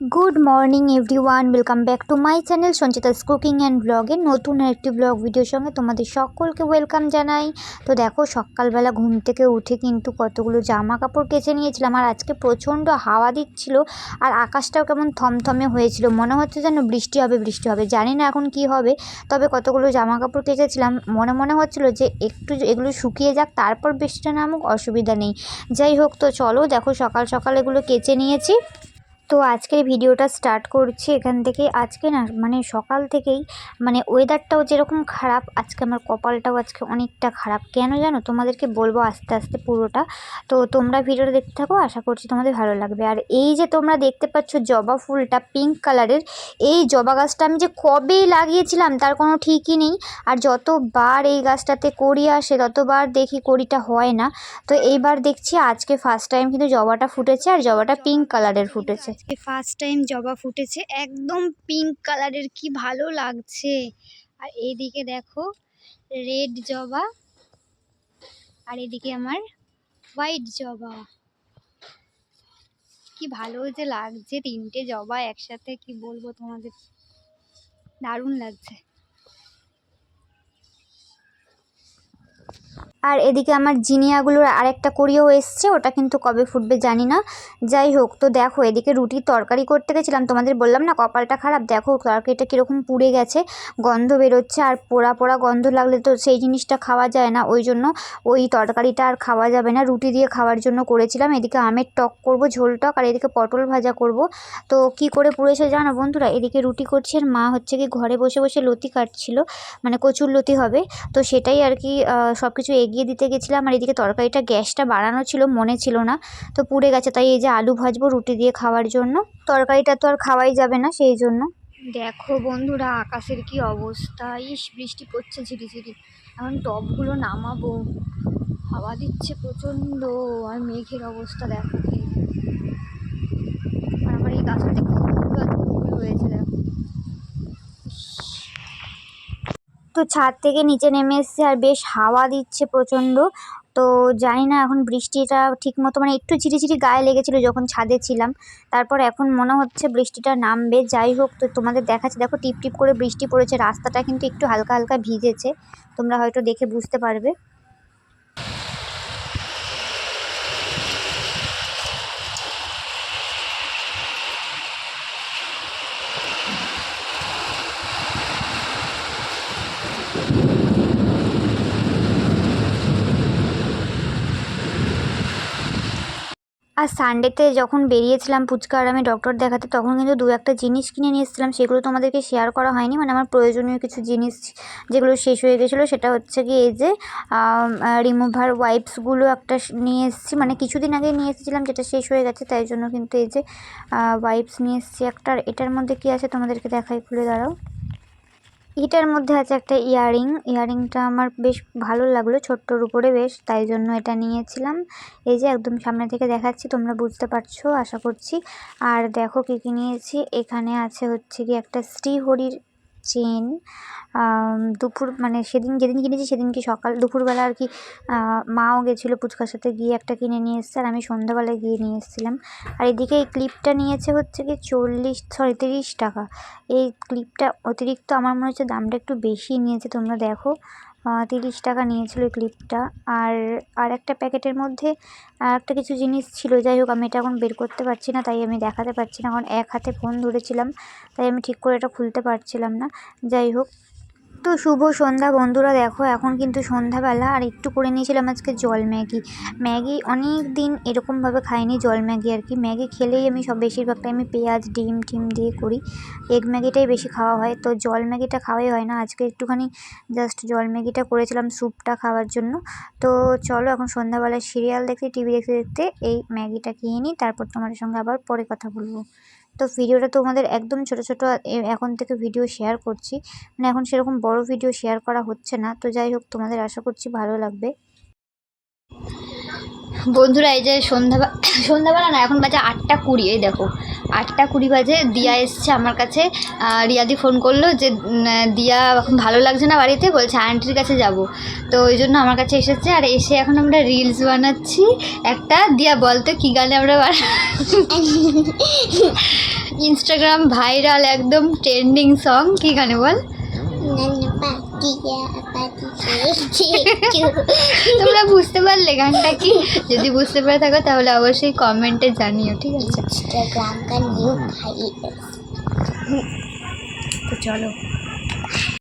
Good morning everyone welcome back to my channel Sanchita's cooking and ব্লগে নতুন একটি blog ভিডিওর সঙ্গে তোমাদের সকলকে ওয়েলকাম জানাই। তো দেখো, সকালবেলা ঘুম থেকে উঠে কিন্তু কতগুলো জামা কাপড় কেচে নিয়েছিলাম আর আজকে প্রচণ্ড হাওয়া দিচ্ছিল আর আকাশটাও কেমন থমথমে হয়েছিল। মনে হচ্ছে যেন বৃষ্টি হবে বৃষ্টি হবে। জানি না এখন কি হবে, তবে কতগুলো জামা কাপড় কেচেছিলাম। মনে মনে হচ্ছিল যে একটু এগুলো শুকিয়ে যাক, তারপর বৃষ্টিটা নামুক, অসুবিধা নেই। যাই হোক, তো চলো দেখো, সকাল সকাল এগুলো কেচে নিয়েছি। তো আজকের ভিডিওটা স্টার্ট করছি এখান থেকে। আজকে না মানে সকাল থেকেই মানে ওয়েদারটাও যেরকম খারাপ, আজকে আমার কপালটাও আজকে অনেকটা খারাপ। কেন জানো? তোমাদেরকে বলব আস্তে আস্তে পুরোটা। তো তোমরা ভিডিওটা দেখতে থাকো, আশা করছি তোমাদের ভালো লাগবে। আর এই যে তোমরা দেখতে পাচ্ছ জবা ফুলটা পিঙ্ক কালারের এই জবা গাছটা আমি যে কবে লাগিয়েছিলাম তার কোনো ঠিকই নেই। আর যতবার এই গাছটাতে করি আসে, ততবার দেখি করিটা হয় না। তো এইবার দেখছি আজকে ফার্স্ট টাইম কিন্তু জবাটা ফুটেছে, আর জবাটা পিঙ্ক কালারের ফুটেছে। আজকে ফার্স্ট টাইম জবা ফুটেছে। একদম পিঙ্ক কালারের কি ভালো লাগছে। আর এইদিকে দেখো রেড জবা। আর এদিকে আমার হোয়াইট জবা। কি ভালো যে লাগছে তিনটে জবা একসাথে, কি বলব তোমাদের? দারুণ লাগছে। আর এদিকে আমার জিনিয়াগুলোর আরেকটা করিও এসছে, ওটা কিন্তু কবে ফুটবে জানি না। যাই হোক, তো দেখো, এদিকে রুটির তরকারি করতে গেছিলাম, তোমাদের বললাম না কপালটা খারাপ? দেখো, তরকারিটা কীরকম পুড়ে গেছে, গন্ধ বেরোচ্ছে, আর পোড়া পোড়া গন্ধ লাগলে তো সেই জিনিসটা খাওয়া যায় না। ওই জন্য ওই তরকারিটা আর খাওয়া যাবে না, রুটি দিয়ে খাওয়ার জন্য করেছিলাম। এদিকে আমের টক করব, ঝোল টক, আর এদিকে পটল ভাজা করব। তো কি করে পুড়েছে জানো বন্ধুরা? এদিকে রুটি করছি, আর মা হচ্ছে কি ঘরে বসে বসে লতি কাটছিল মানে কচুর লতি হবে। তো সেটাই আর কি সব কিছু এগিয়ে দিতে গেছিলাম আর এদিকে তরকারিটা গ্যাসটা বাড়ানো ছিল, মনে ছিল না। তো পুড়ে গেছে, তাই এই যে আলু ভাজবো রুটি দিয়ে খাওয়ার জন্য। তরকারিটা তো আর খাওয়াই যাবে না সেই জন্য। দেখো বন্ধুরা, আকাশের কি অবস্থা? ইস, বৃষ্টি পড়ছে ঝিরিঝিরি। এখন টবগুলো নামাবো। হাওয়া দিচ্ছে প্রচণ্ড, আর মেঘের অবস্থা দেখো। আমার এই গাছটাতে ফুল আর ফুল হয়েছে দেখো তো ছাদ থেকে নিচে নেমে এসছে আর বেশ হাওয়া দিচ্ছে প্রচণ্ড। তো জানি না এখন বৃষ্টিটা ঠিক মতো মানে একটু ঝিরিঝিরি গায়ে লেগেছিলো যখন ছাদে ছিলাম। তারপর এখন মনে হচ্ছে বৃষ্টিটা নামবে। যাই হোক, তো তোমাদের দেখাচ্ছে। দেখো টিপ টিপ করে বৃষ্টি পড়েছে। রাস্তাটা কিন্তু একটু হালকা হালকা ভিজেছে। তোমরা হয়তো দেখে বুঝতে পারবে। আর সানডেতে যখন বেরিয়েছিলাম আর আমি ডক্টর দেখাতে, তখন কিন্তু দু একটা জিনিস কিনে নিয়ে এসেছিলাম, সেগুলো তোমাদেরকে শেয়ার করা হয়নি। মানে আমার প্রয়োজনীয় কিছু জিনিস যেগুলো শেষ হয়ে গেছিল, সেটা হচ্ছে কি এই যে রিমুভার ওয়াইপসগুলো একটা নিয়ে এসেছি। মানে কিছুদিন আগে নিয়ে এসেছিলাম, যেটা শেষ হয়ে গেছে, তাই জন্য কিন্তু এই যে ওয়াইপস নিয়ে এসেছি একটা। এটার মধ্যে কি আছে তোমাদেরকে দেখাই, খুলে দাঁড়াও। এটার মধ্যে আছে একটা ইয়াররিং ইয়াররিংটা আমার বেশ ভালো লাগল, ছোট্টর উপরে বেশ, তাই জন্য এটা নিয়েছিলাম। এই যে একদম সামনে থেকে দেখাচ্ছি, তোমরা বুঝতে পারছ, আশা করছি। আর দেখো কী কী নিয়েছি, এখানে আছে হচ্ছে কি একটা শ্রীহরির চেন দুপুর মানে সেদিন, যেদিন কিনেছি সেদিন কি সকাল, দুপুরবেলা আর কি মাও গেছিল পুচকার সাথে গিয়ে একটা কিনে নিয়ে এসছে আর আমি সন্ধ্যাবেলায় গিয়ে নিয়ে এসেছিলাম। আর এদিকে এই ক্লিপটা নিয়েছে হচ্ছে কি চল্লিশ, সরি তিরিশ টাকা। এই ক্লিপটা অতিরিক্ত আমার মনে হচ্ছে দামটা একটু বেশি নিয়েছে, তোমরা দেখো। তিরিশ টাকা নিয়েছিল ক্লিপটা। আর আর একটা প্যাকেটের মধ্যে আর একটা কিছু জিনিস ছিল। যাই হোক, আমি এটা এখন বের করতে পারছি না, তাই আমি দেখাতে পারছি না। কারণ এক হাতে ফোন ধরেছিলাম, তাই আমি ঠিক করে এটা খুলতে পারছিলাম না। যাই হোক তো শুভ সন্ধ্যা বন্ধুরা, দেখো এখন কিন্তু সন্ধ্যাবেলা, আর একটু করে নিয়েছিলাম আজকে জল ম্যাগি। ম্যাগি অনেক দিন এরকমভাবে খাইনি, জল ম্যাগি আর কি। ম্যাগি খেলেই আমি সব বেশিরভাগ টাইমে পেঁয়াজ, ডিম টিম দিয়ে করি। এগ ম্যাগিটাই বেশি খাওয়া হয়। তো জল ম্যাগিটা খাওয়াই হয় না। আজকে একটুখানি জাস্ট জল ম্যাগিটা করেছিলাম স্যুপটা খাওয়ার জন্য। তো চলো এখন সন্ধ্যাবেলায় সিরিয়াল দেখতে টিভি দেখতে দেখতে এই ম্যাগিটা খেয়ে নিই। তারপর তোমার সঙ্গে আবার পরে কথা বলব। তো ভিডিওটা তোমাদের একদম ছোট ছোট এখন থেকে ভিডিও শেয়ার করছি। মানে এখন সেরকম বড় ভিডিও শেয়ার করা হচ্ছে না। তো যাই হোক, তোমাদের আশা করছি ভালো লাগবে। বন্ধুরা এই যে সন্ধ্যাবেলা সন্ধ্যাবেলা না এখন বাজে আটটা কুড়ি এই দেখো। আটটা কুড়ি বাজে দিয়া এসছে আমার কাছে। রিয়াদি ফোন করল যে দিয়া এখন ভালো লাগছে না বাড়িতে? বলছে আন্টির কাছে যাব। তো ওই জন্য আমার কাছে এসেছে। আর এসে এখন আমরা রিলস বানাচ্ছি একটা। দিয়া বলতো কী গানে আমরা ইনস্টাগ্রাম ভাইরাল একদম ট্রেন্ডিং সং কী গানে বল? তোমরা বুঝতে পারলে গানটা কি? যদি বুঝতে পারে থাকো তাহলে অবশ্যই কমেন্টে জানিও ঠিক আছে? তো চলো।